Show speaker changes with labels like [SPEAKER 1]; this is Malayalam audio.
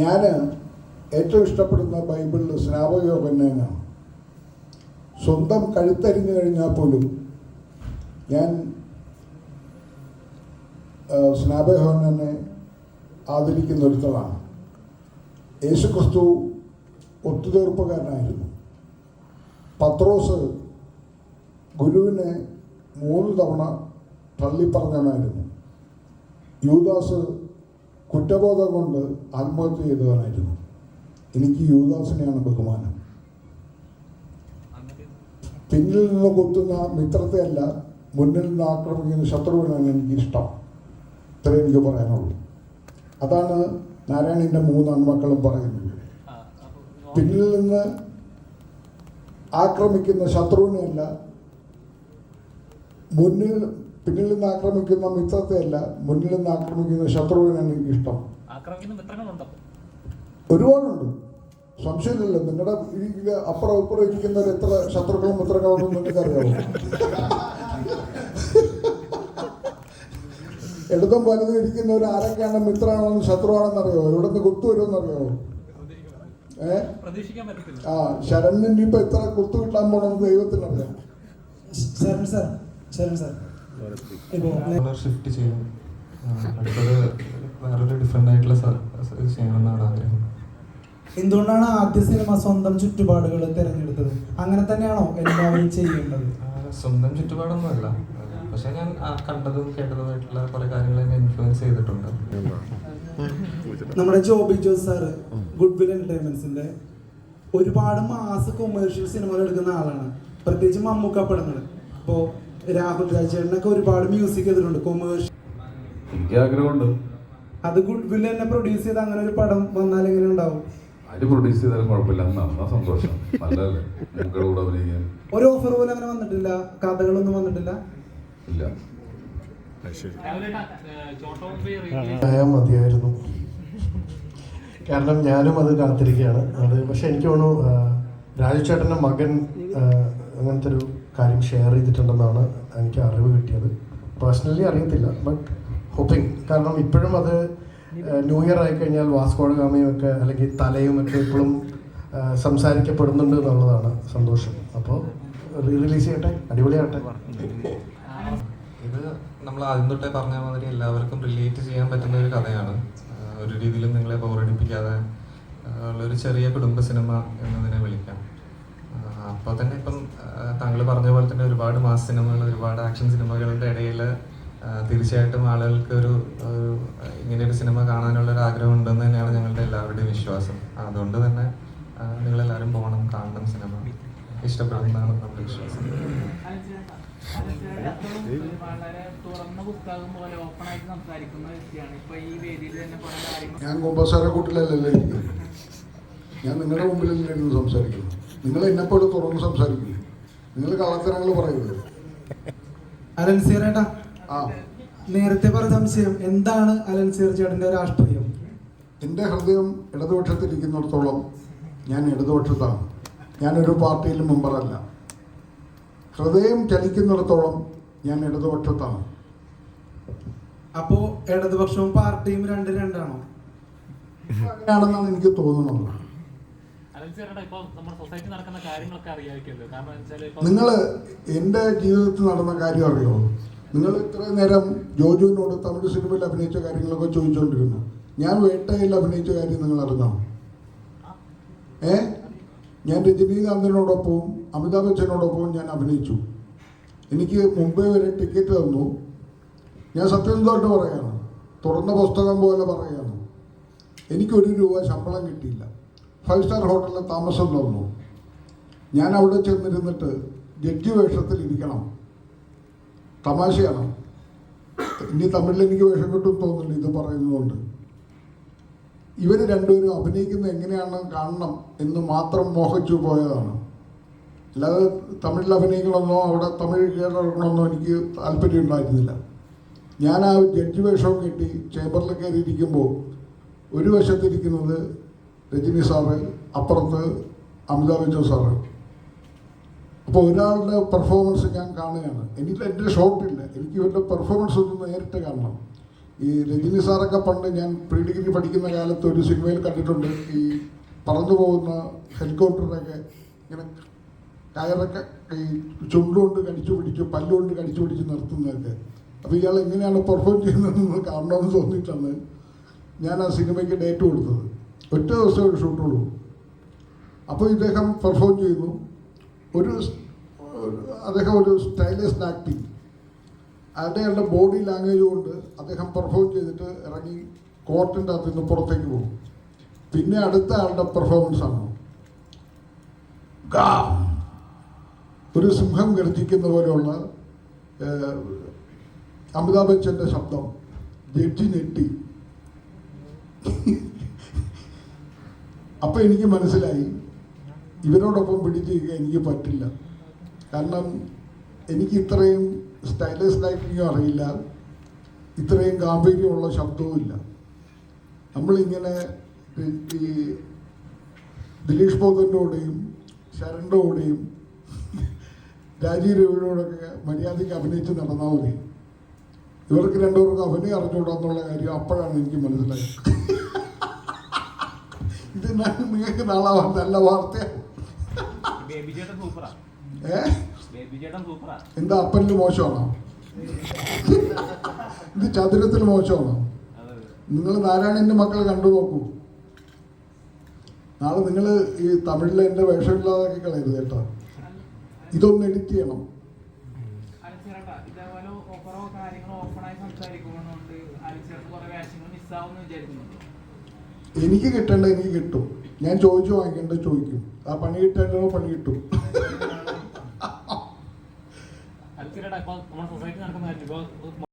[SPEAKER 1] ഞാൻ ഏറ്റവും ഇഷ്ടപ്പെടുന്ന ബൈബിളിൽ സ്നാപകയോഗനാണ് സ്വന്തം കഴുത്തരിഞ്ഞു കഴിഞ്ഞാൽ പോലും ഞാൻ സ്നാപകയോഗനെ ആദരിക്കുന്ന ഒരുത്തളാണ് യേശു ക്രിസ്തു ഒത്തുതീർപ്പുകാരനായിരുന്നു. പത്രോസ് ഗുരുവിനെ മൂന്ന് തവണ തള്ളിപ്പറഞ്ഞവനായിരുന്നു. യൂദാസ് കുറ്റബോധം കൊണ്ട് ആത്മഹത്യ ചെയ്തവനായിരുന്നു. എനിക്ക് യുവദാസിനെയാണ് ബഹുമാനം. പിന്നിൽ നിന്ന് കുത്തുന്ന മിത്രത്തെയല്ല മുന്നിൽ നിന്ന് ആക്രമിക്കുന്ന ശത്രുവിനാണ് എനിക്ക് ഇഷ്ടം ഇത്രേ എനിക്ക് പറയാനുള്ളൂ. അതാണ് നാരായണന്റെ മൂന്ന് ആൺമക്കളും പറയുന്നത്. പിന്നിൽ നിന്ന് ആക്രമിക്കുന്ന ശത്രുവിനെയല്ല മുന്നിൽ പിന്നിൽ നിന്ന് ആക്രമിക്കുന്ന മിത്രത്തെയല്ല മുന്നിൽ നിന്ന് ആക്രമിക്കുന്ന ശത്രുവിനാണ് എനിക്ക് ഇഷ്ടം. ഒരുപാടുണ്ട്. സംശയമില്ലല്ലോ നിങ്ങളുടെ ഈ അപ്പുറം ഇപ്പുറം ഇരിക്കുന്നവർ എത്ര ശത്രുക്കളും മിത്രങ്ങളും നിങ്ങൾക്ക് അറിയാമോ ഇടതും വലതും ഇരിക്കുന്നവർ ആരൊക്കെയാണ് മിത്രമാണെന്ന് ശത്രുവാണെന്ന് അറിയാമോ എവിടെ നിന്ന് കുത്തു വരുമെന്ന് അറിയാമോ ഏ ആ ശരണ്യന് ഇപ്പൊ എത്ര കുത്തു കിട്ടാൻ പോണെന്ന് ദൈവത്തിനറിയാം.
[SPEAKER 2] Sharan sir Sharan sir.
[SPEAKER 3] Shift ചെയ്യും അടുത്തത് വേറൊരു ഡിഫറെന്റ് ആയിട്ടുള്ള ചെയ്യണമെന്നാണ് ആഗ്രഹം.
[SPEAKER 2] എന്തുകൊണ്ടാണ് ആദ്യ സിനിമ സ്വന്തം ചുറ്റുപാടുകൾ തിരഞ്ഞെടുത്തത്? അങ്ങനെ തന്നെയാണോ എല്ലാവരും ചെയ്യേണ്ടത്?
[SPEAKER 3] സ്വന്തം ചുറ്റുപാടൊന്നുമല്ല. പക്ഷെ ഞാൻ കണ്ടതും കേട്ടതുമായിട്ടുള്ള കുറെ കാര്യങ്ങൾ എന്നെ ഇൻഫ്ലുവൻസ് ചെയ്തിട്ടുണ്ട്.
[SPEAKER 2] നമ്മുടെ Joby Jose sir good will എന്റർടൈൻമെന്റ്സിന്റെ ഒരുപാട് മാസ കൊമേഴ്ഷ്യൽ സിനിമകൾ എടുക്കുന്ന ആളാണ്. പ്രത്യേകിച്ച് മമ്മൂക്ക പടങ്ങൾ ഇപ്പോ രാഹുൽ രാജേട്ടനൊക്കെ ഒരുപാട് മ്യൂസിക് ചെയ്തിട്ടുണ്ട് കൊമേഴ്ഷ്യൽ
[SPEAKER 4] എനിക്ക് ആഗ്രഹമുണ്ട്.
[SPEAKER 2] അത് ഗുഡ് വിൽ തന്നെ പ്രൊഡ്യൂസ് ചെയ്ത് അങ്ങനെ ഒരു പടം വന്നാൽ എങ്ങനെ ഉണ്ടാവും?
[SPEAKER 4] ആര് പ്രൊഡ്യൂസ് ചെയ്താലും കുഴപ്പമില്ല. എന്നാണ് സന്തോഷം. നല്ലതല്ലേ? മക്കളുടെ കൂടെ അഭിനയിക്കാൻ.
[SPEAKER 2] ഒരു ഓഫർ പോലും അങ്ങനെ വന്നിട്ടില്ല? കഥകളൊന്നും വന്നിട്ടില്ല?
[SPEAKER 4] ഇല്ല.
[SPEAKER 5] മതിയായിരുന്നു. കാരണം ഞാനും അത് കാത്തിരിക്കുകയാണ്. അത് പക്ഷെ എനിക്ക് തോന്നുന്നു രാജു ചേട്ടന്റെ മകൻ അങ്ങനത്തെ ഒരു കാര്യം ഷെയർ ചെയ്തിട്ടുണ്ടെന്നാണ് എനിക്ക് അറിവ് കിട്ടിയത്. പേഴ്സണലി അറിയത്തില്ല ബട്ട് ഹോപ്പിംഗ് കാരണം ഇപ്പോഴും അത് ന്യൂ ഇയർ ആയി കഴിഞ്ഞാൽ വാസ്കോഡ ഗാമയും ഒക്കെ അല്ലെങ്കിൽ തലയും ഒക്കെ ഇപ്പോഴും സംസാരിക്കപ്പെടുന്നുണ്ട് എന്നുള്ളതാണ് സന്തോഷം. അപ്പോൾ റീ റിലീസ് ചെയ്യട്ടെ അടിപൊളിയാകട്ടെ.
[SPEAKER 3] ഇത് നമ്മൾ ആദ്യം തൊട്ടേ പറഞ്ഞ മാതിരി എല്ലാവർക്കും റിലേറ്റ് ചെയ്യാൻ പറ്റുന്ന ഒരു കഥയാണ്. ഒരു രീതിയിലും നിങ്ങളെ പൗരടിപ്പിക്കാതെ ഉള്ള ഉള്ളൊരു ചെറിയ കുടുംബ സിനിമ എന്നതിനെ വിളിക്കാം. അപ്പോൾ തന്നെ ഇപ്പം താങ്കൾ പറഞ്ഞ പോലെ തന്നെ ഒരുപാട് മാസ് സിനിമകൾ ഒരുപാട് ആക്ഷൻ സിനിമകളുടെ ഇടയിൽ തീർച്ചയായിട്ടും ആളുകൾക്ക് ഒരു ഇങ്ങനെ ഒരു സിനിമ കാണാനുള്ള ഒരു ആഗ്രഹം ഉണ്ടെന്ന് തന്നെയാണ് ഞങ്ങളുടെ എല്ലാവരുടെയും വിശ്വാസം. അതുകൊണ്ട് തന്നെ നിങ്ങളെല്ലാവരും പോകണം കാണണം സിനിമ. ഇഷ്ടപ്പെടുന്നതാണ് നമ്മുടെ വിശ്വാസം.
[SPEAKER 1] ഞാൻ കുമ്പസാര ഇരിക്കുന്നത്. ഞാൻ നിങ്ങളുടെ ഇരുന്ന് സംസാരിക്കുന്നു നിങ്ങൾ എന്നെപ്പോഴും തുറന്ന് സംസാരിക്കില്ല? നിങ്ങൾ കള്ളത്തരങ്ങൾ പറയുന്നത്
[SPEAKER 2] അലൻസീറേട്ടാ
[SPEAKER 1] ആ.
[SPEAKER 2] നേരത്തെ പറഞ്ഞ സംശയം എന്താണ് അലൻസീർ ചേട്ടന്റെ രാഷ്ട്രീയം?
[SPEAKER 1] എന്റെ ഹൃദയം ഇടതുപക്ഷത്തിരിക്കുന്നിടത്തോളം ഞാൻ ഇടതുപക്ഷത്താണ്. ഞാനൊരു പാർട്ടിയിലും മെമ്പറല്ല. ഹൃദയം ചലിക്കുന്നിടത്തോളം ഞാൻ ഇടതുപക്ഷത്താണ്.
[SPEAKER 2] അപ്പോ ഇടതുപക്ഷവും പാർട്ടിയും രണ്ട് രണ്ടാണോ?
[SPEAKER 1] അങ്ങനെയാണെന്നാണ് എനിക്ക് തോന്നുന്നത്. നിങ്ങൾ എന്റെ ജീവിതത്തിൽ നടന്ന കാര്യം അറിയോ? നിങ്ങൾ ഇത്രയും നേരം ജോജുവിനോട് തമിഴ് സിനിമയിൽ അഭിനയിച്ച കാര്യങ്ങളൊക്കെ ചോദിച്ചുകൊണ്ടിരുന്നു ഞാൻ വേട്ടയിൽ അഭിനയിച്ച കാര്യം നിങ്ങൾ അറിഞ്ഞോ? ഏ? ഞാൻ രജനീകാന്തിനോടൊപ്പവും അമിതാഭ് ബച്ചനോടൊപ്പവും ഞാൻ അഭിനയിച്ചു. എനിക്ക് മുംബൈ വരെ ടിക്കറ്റ് തന്നു. ഞാൻ സത്യസന്ധമായിട്ട് പറയാണ്? തുറന്ന പുസ്തകം പോലെ പറയാണ്. എനിക്കൊരു രൂപ ശമ്പളം കിട്ടിയില്ല. ഫൈവ് സ്റ്റാർ ഹോട്ടലിൽ താമസം തന്നു ഞാൻ അവിടെ ചെന്നിരുന്നിട്ട് ജഡ്ജി വേഷത്തിൽ ഇരിക്കണം. തമാശയാണ്. ഇനി തമിഴിൽ എനിക്ക് വേഷം കിട്ടും തോന്നുന്നില്ല ഇത് പറയുന്നതുകൊണ്ട്. ഇവർ രണ്ടുപേരും അഭിനയിക്കുന്നത് എങ്ങനെയാണ് കാണണം എന്ന് മാത്രം മോഹിച്ചു പോയതാണ്. അല്ലാതെ തമിഴിൽ അഭിനയിക്കണമെന്നോ അവിടെ തമിഴ് കേരളമെന്നോ എനിക്ക് താല്പര്യം ഉണ്ടായിരുന്നില്ല. ഞാൻ ആ ജഡ്ജി വേഷവും കെട്ടി ചേംബറിൽ കയറിയിരിക്കുമ്പോൾ ഒരു വശത്തിരിക്കുന്നത് രജനി സാറ് അപ്പുറത്ത് അമിതാഭ് ബച്ചൻ സാറ്. അപ്പോൾ ഒരാളുടെ പെർഫോമൻസ് ഞാൻ കാണുകയാണ്. എനിക്ക് എന്റെ ഷോട്ടില്ല എനിക്ക് ഇവരുടെ പെർഫോമൻസ് ഒന്ന് നേരിട്ട് കാണണം. ഈ രജനി സാറൊക്കെ പണ്ട് ഞാൻ പ്രീ ഡിഗ്രി പഠിക്കുന്ന കാലത്ത് ഒരു സിനിമയിൽ കണ്ടിട്ടുണ്ട്. ഈ പറന്നു പോകുന്ന ഹെലികോപ്റ്ററൊക്കെ ഇങ്ങനെ കയറൊക്കെ ഈ ചുണ്ടുകൊണ്ട് കടിച്ചു പിടിച്ച് പല്ലുകൊണ്ട് കടിച്ചു പിടിച്ച് നിർത്തുന്നതൊക്കെ. അപ്പോൾ ഇയാൾ എങ്ങനെയാണ് പെർഫോം ചെയ്യുന്നതെന്ന് കാണണമെന്ന് തോന്നിയിട്ടാണ് ഞാൻ ആ സിനിമയ്ക്ക് ഡേറ്റ് കൊടുത്തത്. ഒറ്റ ദിവസം ഷൂട്ടുള്ളൂ. അപ്പോൾ ഇദ്ദേഹം പെർഫോം ചെയ്യുന്നു. ഒരു അദ്ദേഹം ഒരു സ്റ്റൈലിഷ് ആക്ടിങ്. അയാളുടെ ബോഡി ലാംഗ്വേജ് കൊണ്ട് അദ്ദേഹം പെർഫോം ചെയ്തിട്ട് ഇറങ്ങി കോർട്ടിന്റെ അകത്ത് നിന്ന് പുറത്തേക്ക് പോകും. പിന്നെ അടുത്ത ആളുടെ പെർഫോമൻസ് ആണ്. ഒരു സിംഹം ഗർജിക്കുന്ന പോലെയുള്ള അമിതാഭ് ബച്ചന്റെ ശബ്ദം. ജഡ്ജി ഞെട്ടി അപ്പോൾ എനിക്ക് മനസ്സിലായി. ഇവരോടൊപ്പം പിടിച്ചിരിക്കാൻ എനിക്ക് പറ്റില്ല. കാരണം എനിക്ക് ഇത്രയും സ്റ്റൈലിഷ് ലൈറ്റിങ്ങും അറിയില്ല. ഇത്രയും ഗാംഭീര്യമുള്ള ശബ്ദവും ഇല്ല. നമ്മളിങ്ങനെ ഈ- ദിലീഷ് ബോധന്റെയും കൂടെയും രാജീവ് രവിയോടൊക്കെ മര്യാദയ്ക്ക് അഭിനയിച്ച് നടന്നാൽ മതി. ഇവർക്ക് രണ്ടുപേർക്കും അഭിനയം അറിഞ്ഞുകൂടാന്നുള്ള കാര്യം അപ്പോഴാണ് എനിക്ക് മനസ്സിലായത്. ഇത് നിങ്ങൾക്ക് നാളെ നല്ല വാർത്തയാണ്
[SPEAKER 6] ബേബി ചേട്ടൻ സൂപ്പറാ. ബേബി ചേട്ടൻ സൂപ്പറാ.
[SPEAKER 1] എന്താ അപ്പനിൽ മോശമാണോ? ഇത് ചതുരത്തിൽ മോശമാണോ? നിങ്ങൾ നാരായണന്റെ മക്കൾ കണ്ടു നോക്കൂ. നാളെ നിങ്ങൾ ഈ തമിഴിൽ എന്റെ വേഷമില്ലാതാക്കി കളയരുത് കേട്ടോ. ഇതൊന്ന് എഡിറ്റ് ചെയ്യണം.
[SPEAKER 6] അലച്ചേട്ടാ ഇതേപോലെ ഓഫറോ കാര്യങ്ങളോ ഓപ്പണായി സംസാരിക്കുന്നുണ്ട് കുറെ വേഷങ്ങൾ മിസ്സാവുമെന്ന് വിചാരിക്കുന്നുണ്ട്.
[SPEAKER 1] എനിക്ക് കിട്ടേണ്ടത് എനിക്ക് കിട്ടും. ഞാൻ ചോദിച്ചു വാങ്ങിക്കേണ്ടത് ചോദിക്കും. ആ പണി കിട്ടേണ്ടതോ പണി കിട്ടും.
[SPEAKER 6] നടക്കുന്ന